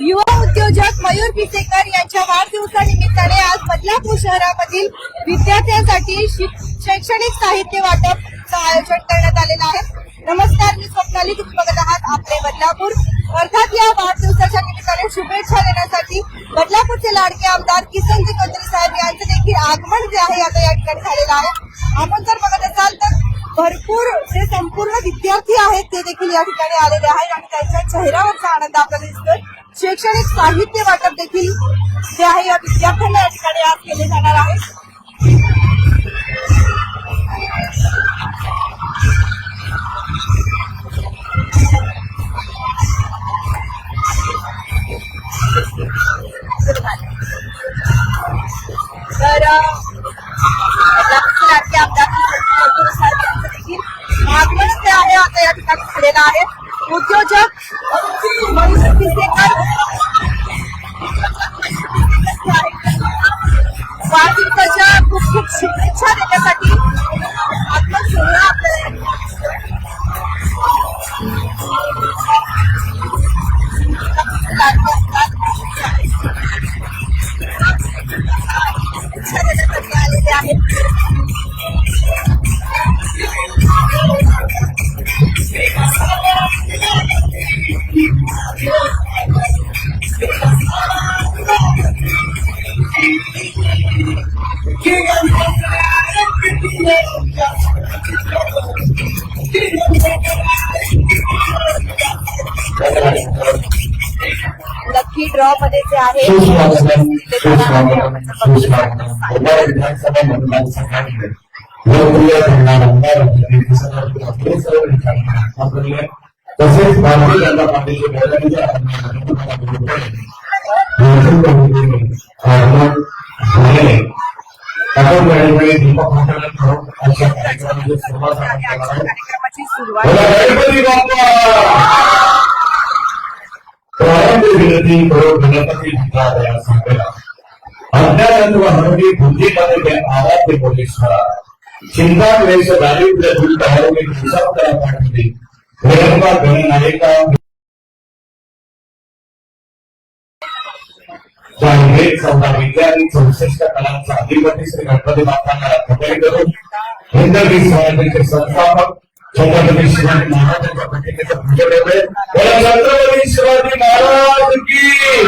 युवा उद्योजक मयूर पिसेकर यांच्या वाढदिवसानिमित्ताने आज बदलापूर शहरामधील विद्यार्थ्यांसाठी शि- शैक्षणिक साहित्य वाटपचं आयोजन करण्यात आलेलं आहे. नमस्कार मी स्वप्नाली. तुम्ही बघत आहात आपले बदलापूर. अर्थात या वाढदिवसाच्या निमित्ताने शुभेच्छा देण्यासाठी बदलापूरचे लाडके आमदार किसन कोत्री साहेब यांचं देखील आगमन जे आहे आता या ठिकाणी झालेलं आहे. आपण जर बघत असाल तर भरपूर जे संपूर्ण विद्यार्थी आहेत ते देखील या ठिकाणी आलेले आहेत आणि त्यांच्या चेहऱ्यावरचा आनंद आपल्याला दिसतोय. शैक्षणिक साहित्य वाटप देखील जे आहे या विद्यार्थ्यांना या ठिकाणी आज केले जाणार आहे. तर वाढदिवसाच्या खूप खूप शुभेच्छा देण्यासाठी लकी ड्रॉ मध्ये जे आहे सुस्वागतम सुस्वागतम सुस्वागतम उपाय विधानसभा मतदारसंघामध्ये लोकप्रिय करणारा आमदार असलेले समर्पित आपले सर्व विचारांना आत्मा करूया. तसेच भारतीय जनता पार्टीचे बेळगावीचे आमदार तुम्हाला विनंती आहे. महसूल कमिटीने आगमन झालेले वेळोवेळी दीपक करून अशा कार्यक्रमाची सुरुवात. कार्यक्रमाची सुरुवात विनंती करून गणपती बुद्धिमध्ये चिंता क्लेश दारिद्र्य पाठवली प्रेरणा गणनायिका जाणवेद चौदा विद्यार्थी चौसष्ट कलांचा अधिपती श्री गणपती बाप्पांना प्रकट करून हिंदवी समाजाचे संस्थापक छत्रपती शिवाजी महाराजांच्या प्रतिमेचं पूजन होते छत्रपती शिवाजी महाराज की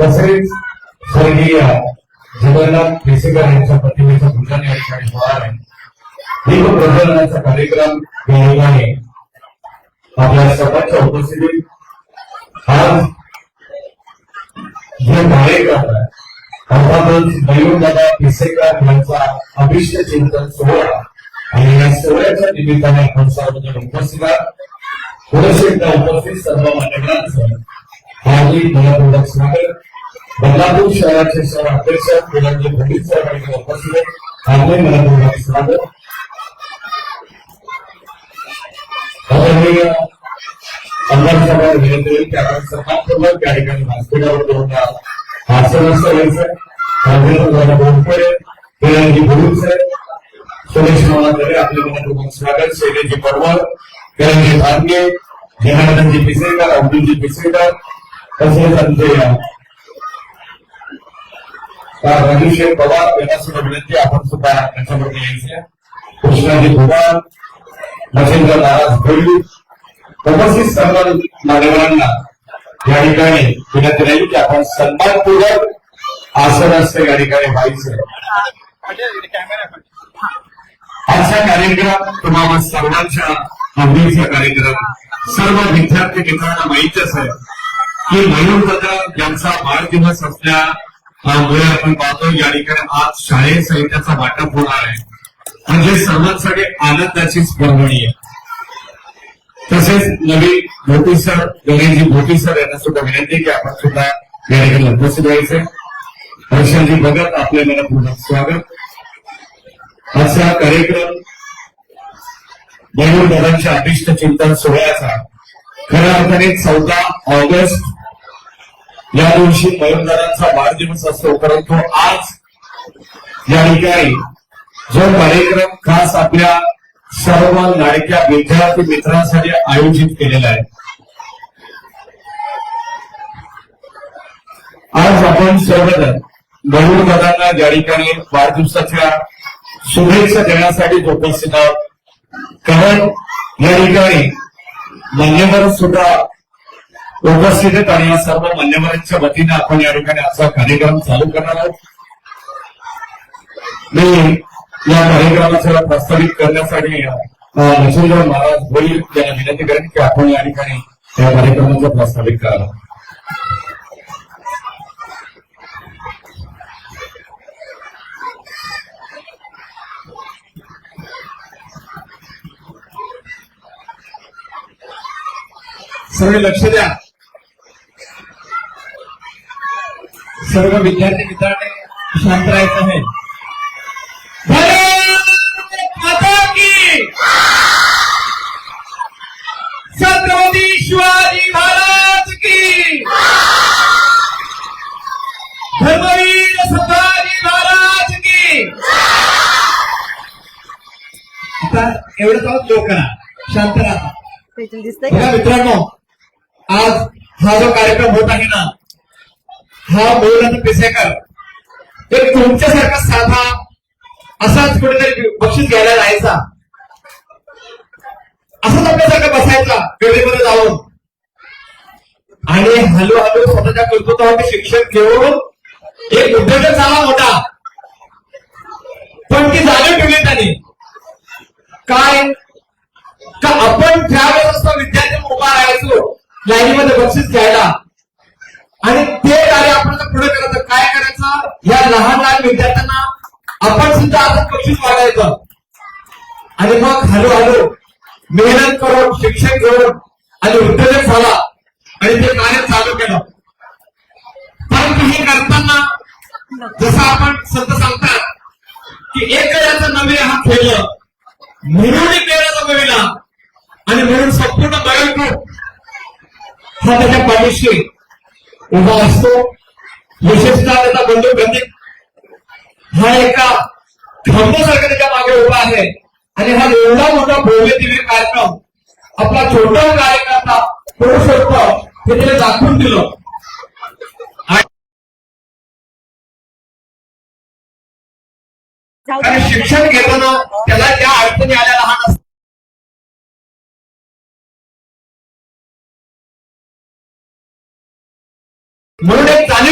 तसेच स्वर्गीय जगन्नाथ केसेकर यांच्या प्रतिमेचं पूजन या ठिकाणी होणार आहे दीप प्रज्वलनाचा कार्यक्रम या ठिकाणी आपल्या सर्वांच्या उपस्थितीत आज जे कार्यक्रम आहे अर्थातच मयूरदादा केसेकर यांचा अभिष्ट चिंतन सोहळा. आणि या सोहळ्याच्या निमित्ताने आपण सर्वजण उपस्थित आहात. थोडेसे एकदा उपस्थित सर्व मान्यवरांचं हार्दिक मनपूर्वक स्वागत. बदलापूर शहराचे सर्व अध्यक्ष मुलांचे भोगीत सहकारी उपस्थित आहेत. आपले मनपूर्वक स्वागत. आदरणीय विनंती होईल की आपण सन्मानपूर्वक या ठिकाणी व्यासपीठावर दोन आसनस्थ व्हायचं राजेंद्र बोलपुरे हिरणजी गुरुचे सुरेश मामाकडे आपले मनपूर्वक स्वागत शैलेजी पडवळ किरणजी भांगे जनार्दनजी पिसेकर अब्दुलजी पिसेकर तसेच आमचे राजूशेख पवार यांना सुद्धा विनंती आपण सुद्धा त्यांच्यामध्ये यायचे कृष्णाजी भुवार मच्छिंद्र महाराज भोईर उपस्थित सर्व मान्यवरांना या ठिकाणी विनंती राहील की आपण सन्मानपूर्वक आसनस्थ या ठिकाणी व्हायचं आजचा कार्यक्रम तुम्हाला सर्वांच्या आवडीचा कार्यक्रम. सर्व विद्यार्थी मित्रांना माहितच आहे की मयूर दादा यांचा वाढदिवस असल्यामुळे आपण पाहतो या ठिकाणी आज शाळेत साहित्याचा वाटप होणार आहे. म्हणजे सर्वांसाठी आनंदाची स्पर्धणी आहे तसेच नवीन भोटी सर गणेशजी भोटी सर यांना सुद्धा विनंती की आपण सुद्धा या ठिकाणी उपस्थित व्हायचे. हर्षलजी भगत आपल्या मनपूर्वक स्वागत. असा कार्यक्रम मयूर दादांच्या अभिष्ट चिंतन सोहळ्याचा. खऱ्या अर्थाने चौदा ऑगस्ट या दिवशी मयूरदारांचा वाढदिवस असतो परंतु आज या ठिकाणी जो कार्यक्रम खास आपल्या सर्व लाडक्या विद्यार्थी मित्रांसाठी आयोजित केलेला आहे. आज आपण सर्वजण मयूर दादांना या ठिकाणी वाढदिवसाच्या शुभेच्छा देण्यासाठी उपस्थित आहोत कारण या ठिकाणी मान्यवर सुद्धा उपस्थित आहेत आणि या सर्व मान्यवरांच्या वतीने आपण या ठिकाणी असा कार्यक्रम चालू करणार आहोत. मी या कार्यक्रमाला प्रस्तावित करण्यासाठी लक्ष्मीराव महाराज होईल यांना विनंती करेन की आपण या ठिकाणी या कार्यक्रमाचा प्रस्तावित करावं. सर्व लक्ष द्या. सर्व विद्यार्थी मित्रांनी शांत राहायचं आहे. छत्रपती शिवाजी महाराज की! धर्मवीर संभाजी महाराज की! आता एवढं जाऊन लोक करा शांत राहा? मित्रांनो आज हा जो कार्यक्रम होत आहे ना हा मौलाना पेसेकर तर तुमच्यासारखा साधा असाच कुठेतरी बक्षीस घ्यायला जायचा. असंच आपल्यासारखा बसायचा वेळेमध्ये जाऊन. आणि हळूहळू स्वतःच्या कर्तृत्वावर शिक्षण घेऊन एक उद्योजक झाला मोठा पण ती जागा ठेवली त्यांनी. काय? का आपण ज्यावेळेस असतो विद्यार्थी उभा राहायचो लाईनीमध्ये बक्षीस घ्यायला. आणि ते कार्य आपण पुढे करायचं काय करायचं? या लहान लहान विद्यार्थ्यांना आपण सुद्धा आता बक्षीस वाढायचं आणि मग हॅलो हॅलो मेहनत करून शिक्षक घेऊन आणि उद्योजक झाला आणि ते कार्य चालू केलं. परंतु हे करताना जसं आपण संत सांगतात की एक याचं नवे हा खेळ म्हणून प्रेरणा जमविला आणि म्हणून संपूर्ण बायोग्रुप हा त्याच्या पाठीशी उभा असतो. विशेषतः त्याचा बंधू गंधिक हा एका खांबासारखा त्याच्यामागे उभा आहे. आणि हा एवढा मोठा भव्य दिव्य कार्यक्रम आपला छोटा कार्यकर्ता करू शकतो हे त्याने दाखवून दिलं. आणि कारण. शिक्षण घेताना त्याला त्या अडचणी आल्या लहान असतात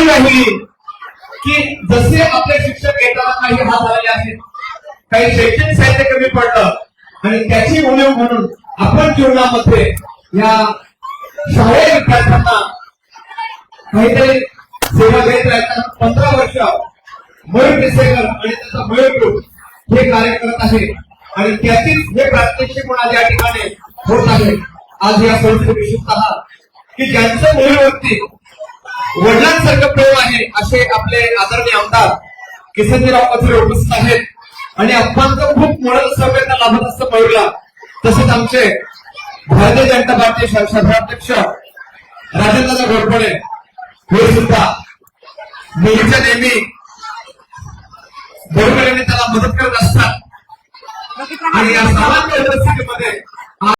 म्हणून राहिली की जसे आपले शिक्षक घेताना काही हात आलेले आहेत काही शैक्षणिक साहित्य कमी पडलं आणि त्याची उणीव म्हणून आपण जीवनामध्ये या शाळेत विद्यार्थ्यांना काहीतरी सेवा देत राहताना पंधरा वर्ष मयूर देसेकर आणि त्याचा मयूर ग्रुप हे कार्य करत आहे आणि त्याचीच हे प्रात्यक्षिक पण आज या ठिकाणी होत आहे. आज या संस्थेत विशेषतः की ज्यांचं मयूरवरती वडिलांसारखं प्रेम आहे असे आपले आदरणीय आमदार किसनजीराव पत्रे उपस्थित आहेत. आणि अप्पांचं खूप मोठं सहकार्य लाभत असतं मयूरला. तसेच आमचे भारतीय जनता पार्टी शहराध्यक्ष राजेंद्र घोरपडे हे सुद्धा नेहमीच्या नेहमी बरोबरीने त्याला मदत करत असतात. आणि या? सामान्य